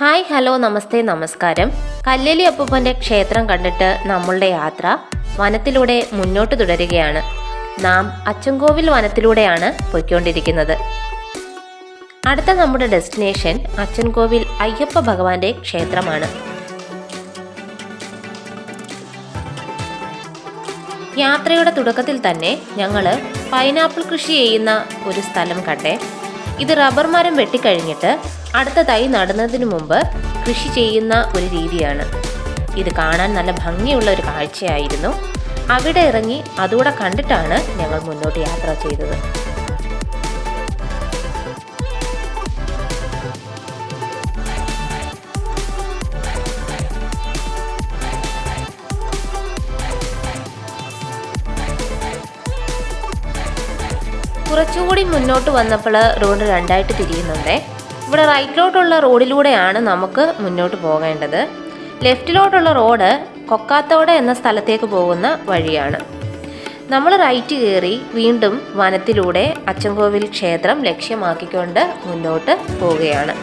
Hi hello നമസ്തേ നമസ്കാരം. കല്ലലി അപ്പൂപ്പന്റെ ക്ഷേത്രം കണ്ടിട്ട് നമ്മളുടെ യാത്ര വനത്തിലൂടെ മുന്നോട്ട് തുടരുകയാണ്. നാം അച്ചൻകോവിൽ വനത്തിലൂടെയാണ് പോയിക്കൊണ്ടിരിക്കുന്നത്. അടുത്ത നമ്മുടെ ഡെസ്റ്റിനേഷൻ അച്ചൻകോവിൽ അയ്യപ്പ ഭഗവാന്റെ ക്ഷേത്രമാണ്. യാത്രയുടെ തുടക്കത്തിൽ തന്നെ ഞങ്ങൾ പൈനാപ്പിൾ കൃഷി ചെയ്യുന്ന ഒരു സ്ഥലം കണ്ടേ. ഇത് റബ്ബർ മരം വെട്ടിക്കഴിഞ്ഞിട്ട് അടുത്ത തൈ നടുന്നതിന് മുമ്പ് കൃഷി ചെയ്യുന്ന ഒരു രീതിയാണ്. ഇത് കാണാൻ നല്ല ഭംഗിയുള്ള ഒരു കാഴ്ചയായിരുന്നു. അവിടെ ഇറങ്ങി അതുകൂടെ കണ്ടിട്ടാണ് ഞങ്ങൾ മുന്നോട്ട് യാത്ര ചെയ്തത്. കുറച്ചുകൂടി മുന്നോട്ട് വന്നപ്പോൾ റോഡ് രണ്ടായിട്ട് തിരിയുന്നുണ്ടേ. ഇവിടെ റൈറ്റിലോട്ടുള്ള റോഡിലൂടെയാണ് നമുക്ക് മുന്നോട്ട് പോകേണ്ടത്. ലെഫ്റ്റിലോട്ടുള്ള റോഡ് കൊക്കാത്തോട് എന്ന സ്ഥലത്തേക്ക് പോകുന്ന വഴിയാണ്. നമ്മൾ റൈറ്റ് കയറി വീണ്ടും വനത്തിലൂടെ അച്ചൻകോവിൽ ക്ഷേത്രം ലക്ഷ്യമാക്കിക്കൊണ്ട് മുന്നോട്ട് പോവുകയാണ്.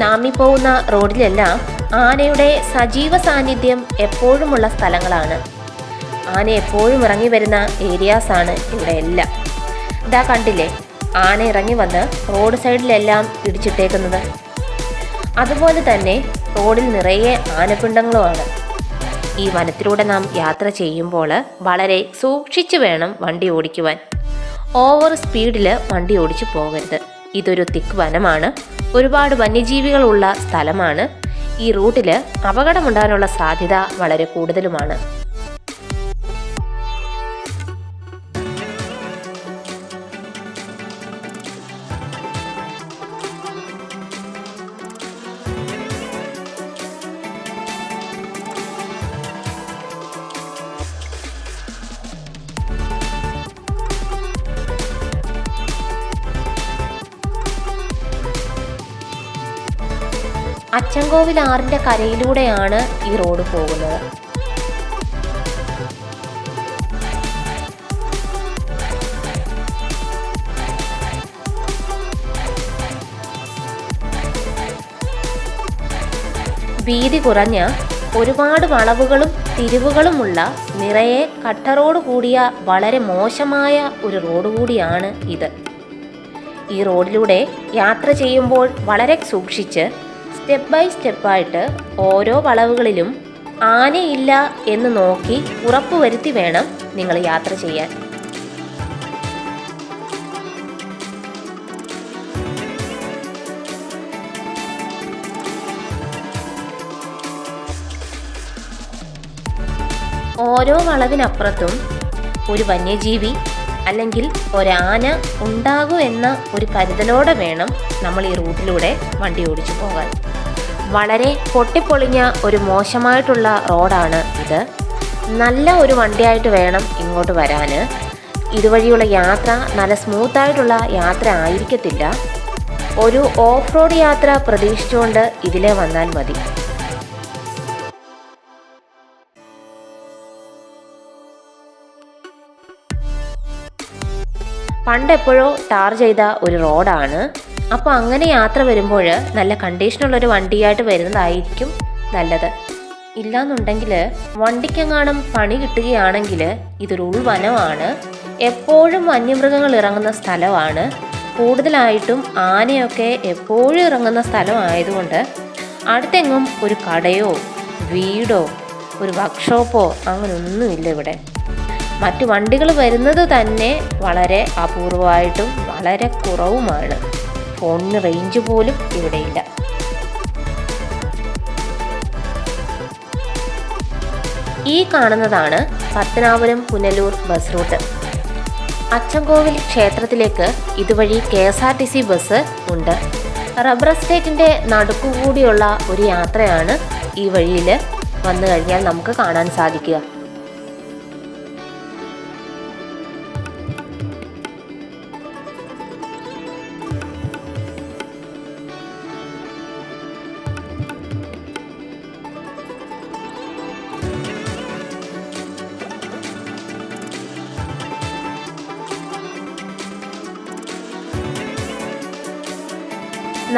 നാം ഈ പോകുന്ന റോഡിലെല്ലാം ആനയുടെ സജീവ സാന്നിധ്യം എപ്പോഴുമുള്ള സ്ഥലങ്ങളാണ്. ആന എപ്പോഴും ഇറങ്ങി വരുന്ന ഏരിയാസാണ് ഇവിടെ എല്ലാം ഇതാ കണ്ടില്ലേ ആന ഇറങ്ങി വന്ന് റോഡ് സൈഡിലെല്ലാം ഇടിച്ചിട്ടേക്കുന്നത്. അതുപോലെ തന്നെ റോഡിൽ നിറയെ ആനപ്പിണ്ടങ്ങളുമാണ് ഈ വനത്തിലൂടെ നാം യാത്ര ചെയ്യുമ്പോൾ വളരെ സൂക്ഷിച്ചു വേണം വണ്ടി ഓടിക്കുവാൻ. ഓവർ സ്പീഡിൽ വണ്ടി ഓടിച്ചു പോകരുത്. ഇതൊരു തിക്ക് വനമാണ്. ഒരുപാട് വന്യജീവികളുള്ള സ്ഥലമാണ്. ഈ റൂട്ടിൽ അപകടമുണ്ടാകാനുള്ള സാധ്യത വളരെ കൂടുതലുമാണ്. അച്ചൻകോവിൽ ആറിന്റെ കരയിലൂടെയാണ് ഈ റോഡ് പോകുന്നത്. വീതി കുറഞ്ഞ ഒരുപാട് വളവുകളും തിരിവുകളുമുള്ള നിറയെ കട്ടറോട് കൂടിയ വളരെ മോശമായ ഒരു റോഡ് കൂടിയാണ് ഇത്. ഈ റോഡിലൂടെ യാത്ര ചെയ്യുമ്പോൾ വളരെ സൂക്ഷിച്ച് സ്റ്റെപ്പ് ബൈ സ്റ്റെപ്പായിട്ട് ഓരോ വളവുകളിലും ആനയില്ല എന്ന് നോക്കി ഉറപ്പുവരുത്തി വേണം നിങ്ങൾ യാത്ര ചെയ്യാൻ. ഓരോ വളവിനപ്പുറത്തും ഒരു വന്യജീവി അല്ലെങ്കിൽ ഒരാന ഉണ്ടാകൂ എന്ന ഒരു കരുതലോടെ വേണം നമ്മൾ ഈ റൂട്ടിലൂടെ വണ്ടി ഓടിച്ചു പോകാൻ. വളരെ പൊട്ടിപ്പൊളിഞ്ഞ ഒരു മോശമായിട്ടുള്ള റോഡാണ് ഇത്. നല്ല ഒരു വണ്ടിയായിട്ട് വേണം ഇങ്ങോട്ട് വരാൻ ഇതുവഴിയുള്ള യാത്ര നല്ല സ്മൂത്തായിട്ടുള്ള യാത്ര ആയിരിക്കത്തില്ല. ഒരു ഓഫ് റോഡ് യാത്ര പ്രതീക്ഷിച്ചുകൊണ്ട് ഇതിലെ വന്നാൽ മതി. പണ്ടെപ്പോഴോ ടാർ ചെയ്ത ഒരു റോഡാണ്. അപ്പോൾ അങ്ങനെ യാത്ര വരുമ്പോൾ നല്ല കണ്ടീഷനുള്ള ഒരു വണ്ടിയായിട്ട് വരുന്നതായിരിക്കും നല്ലത്. ഇല്ലാന്നുണ്ടെങ്കിൽ വണ്ടിക്കെങ്ങാനും പണി കിട്ടുകയാണെങ്കിൽ ഇതൊരു ഉൾവനമാണ്. എപ്പോഴും വന്യമൃഗങ്ങൾ ഇറങ്ങുന്ന സ്ഥലമാണ്. കൂടുതലായിട്ടും ആനയൊക്കെ എപ്പോഴും ഇറങ്ങുന്ന സ്ഥലമായതുകൊണ്ട് അടുത്തെങ്ങും ഒരു കടയോ വീടോ ഒരു വർക്ക്ഷോപ്പോ അങ്ങനെയൊന്നുമില്ല ഇവിടെ. മറ്റു വണ്ടികൾ വരുന്നത് തന്നെ വളരെ അപൂർവമായിട്ടും വളരെ കുറവുമാണ്. ഫോണിന് റേഞ്ച് പോലും ഇവിടെയില്ല. ഈ കാണുന്നതാണ് പത്തനാപുരം പുനലൂർ ബസ് റൂട്ട് അച്ചൻകോവിൽ ക്ഷേത്രത്തിലേക്ക് ഇതുവഴി K S R T C bus ഉണ്ട്. റബ്ബർ എസ്റ്റേറ്റിന്റെ നടുക്കുകൂടിയുള്ള ഒരു യാത്രയാണ് ഈ വഴിയിൽ വന്നു കഴിഞ്ഞാൽ നമുക്ക് കാണാൻ സാധിക്കുക.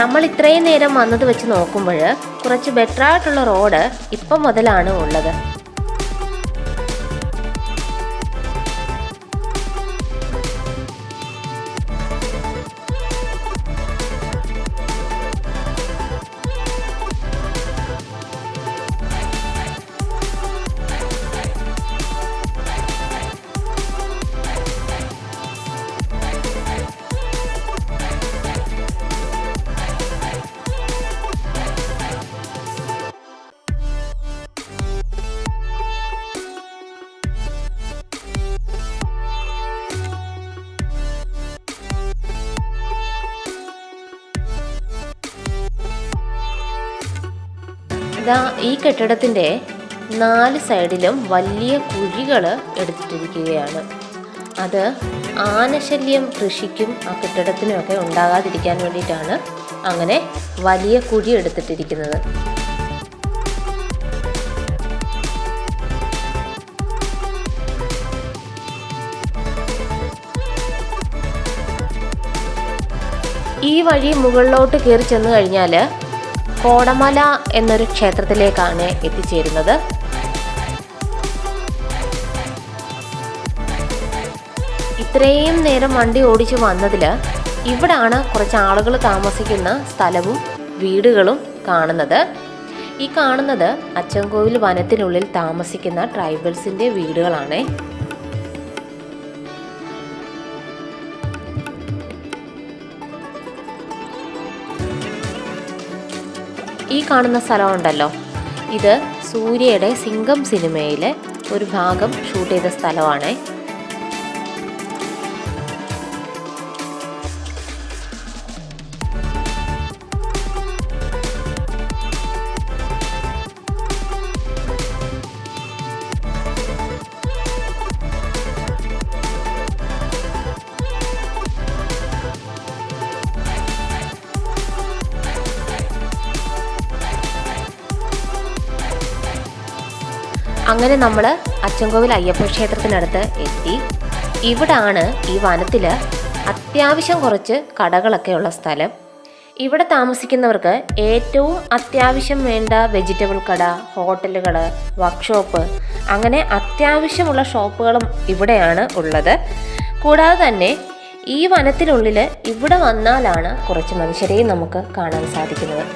നമ്മൾ ഇത്രയും നേരം വന്നത് വെച്ച് നോക്കുമ്പോൾ കുറച്ച് ബെറ്ററായിട്ടുള്ള റോഡ് ഇപ്പം മുതലാണ് ഉള്ളത്. ഇതാ ഈ കെട്ടിടത്തിന്റെ നാല് സൈഡിലും വലിയ കുഴികൾ എടുത്തിട്ടിരിക്കുകയാണ്. അത് ആനശല്യം കൃഷിക്കും ആ കെട്ടിടത്തിനുമൊക്കെ ഉണ്ടാകാതിരിക്കാൻ വേണ്ടിയിട്ടാണ് അങ്ങനെ വലിയ കുഴി എടുത്തിട്ടിരിക്കുന്നത്. ഈ വഴി മുകളിലോട്ട് കയറി ചെന്ന് കഴിഞ്ഞാൽ കോടമല എന്നൊരു ക്ഷേത്രത്തിലേക്കാണ് എത്തിച്ചേരുന്നത്. ഇത്രയും നേരം വണ്ടി ഓടിച്ചു വന്നതിൽ ഇവിടാണ് കുറച്ച് ആളുകൾ താമസിക്കുന്ന സ്ഥലവും വീടുകളും കാണുന്നത്. ഈ കാണുന്നത് അച്ചൻകോവിൽ വനത്തിനുള്ളിൽ താമസിക്കുന്ന ട്രൈബൽസിന്റെ വീടുകളാണേ. ഈ കാണുന്ന സ്ഥലമുണ്ടല്ലോ. ഇത് സൂര്യയുടെ സിംഗം സിനിമയിലെ ഒരു ഭാഗം ഷൂട്ട് ചെയ്ത സ്ഥലമാണ്. അങ്ങനെ നമ്മൾ അച്ചൻകോവിൽ അയ്യപ്പ ക്ഷേത്രത്തിനടുത്ത് എത്തി. ഇവിടാണ് ഈ വനത്തിൽ അത്യാവശ്യം കുറച്ച് കടകളൊക്കെ ഉള്ള സ്ഥലം. ഇവിടെ താമസിക്കുന്നവർക്ക് ഏറ്റവും അത്യാവശ്യം വേണ്ട വെജിറ്റബിൾ കട ഹോട്ടലുകൾ വർക്ക്ഷോപ്പ് അങ്ങനെ അത്യാവശ്യമുള്ള ഷോപ്പുകളും ഇവിടെയാണ് ഉള്ളത്. കൂടാതെ തന്നെ ഈ വനത്തിനുള്ളിൽ ഇവിടെ വന്നാലാണ് കുറച്ച് മനുഷ്യരെയും നമുക്ക് കാണാൻ സാധിക്കുന്നത്.